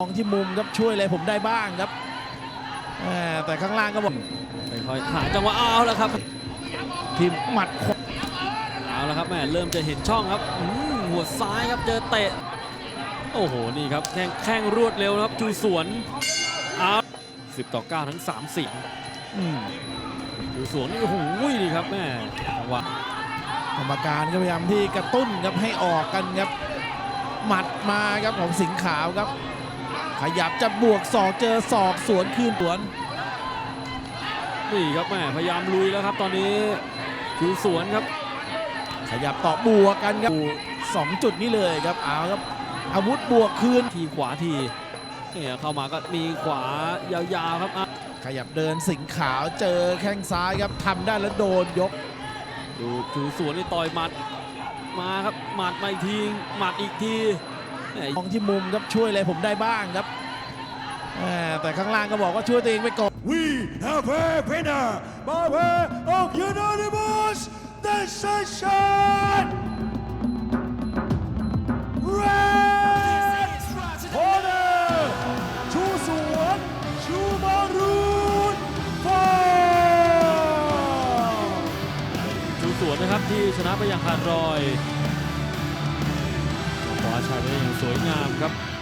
มองที่มุมครับช่วยอะไรผมได้บ้างครับแหม่แต่ข้างล่างก็บอกค่อยๆหาจังหวะเอาแล้วครับ ทีมหมัดขวาเอาแล้วครับแม่เริ่มจะเห็นช่องครับอืมหัวซ้ายครับเจอเตะ โอ้โหนี่ครับแข้งแข้งรวดเร็วนะครับจูสวนเอาสิบต่อเก้าทั้งสามเสียงอืมจูสวนนี่โอ้โหนี่ครับแม่จังหวะกรรมการก็พยายามที่กระตุ้นครับให้ออกกันครับหมัดมาครับของสิงห์ขาวครับ ขยับจะบวกศอกเจอศอกสวนคืนสวน นี่ครับแม่พยายามลุยแล้วครับตอนนี้จูสวนครับ ขยับต่อบวกกันครับสองจุดนี้เลยครับเอาครับ อาวุธบวกคืนทีขวาทีเนี่ยเข้ามาก็มีขวายาวๆครับอะขยับเดินสิงห์ขาวเจอแข้งซ้ายครับทำได้แล้วโดนยก ดูจูสวนนี่ต่อยหมัดมาครับหมัดมาอีกทีหมัดอีกทีแห ม่มองที่มุมครับช่วยอะไรผมได้บ้างครับแหม่แต่ข้างล่างก็บอกว่าช่วยตัวเองไปก่อน We have a winner by way of unanimous decision. Red corner, Chusuan Chumarun Farm. จูสวนนะครับที่ชนะไปอย่างขาดรอย คว้าชัยไปได้อย่างสวยงามครับ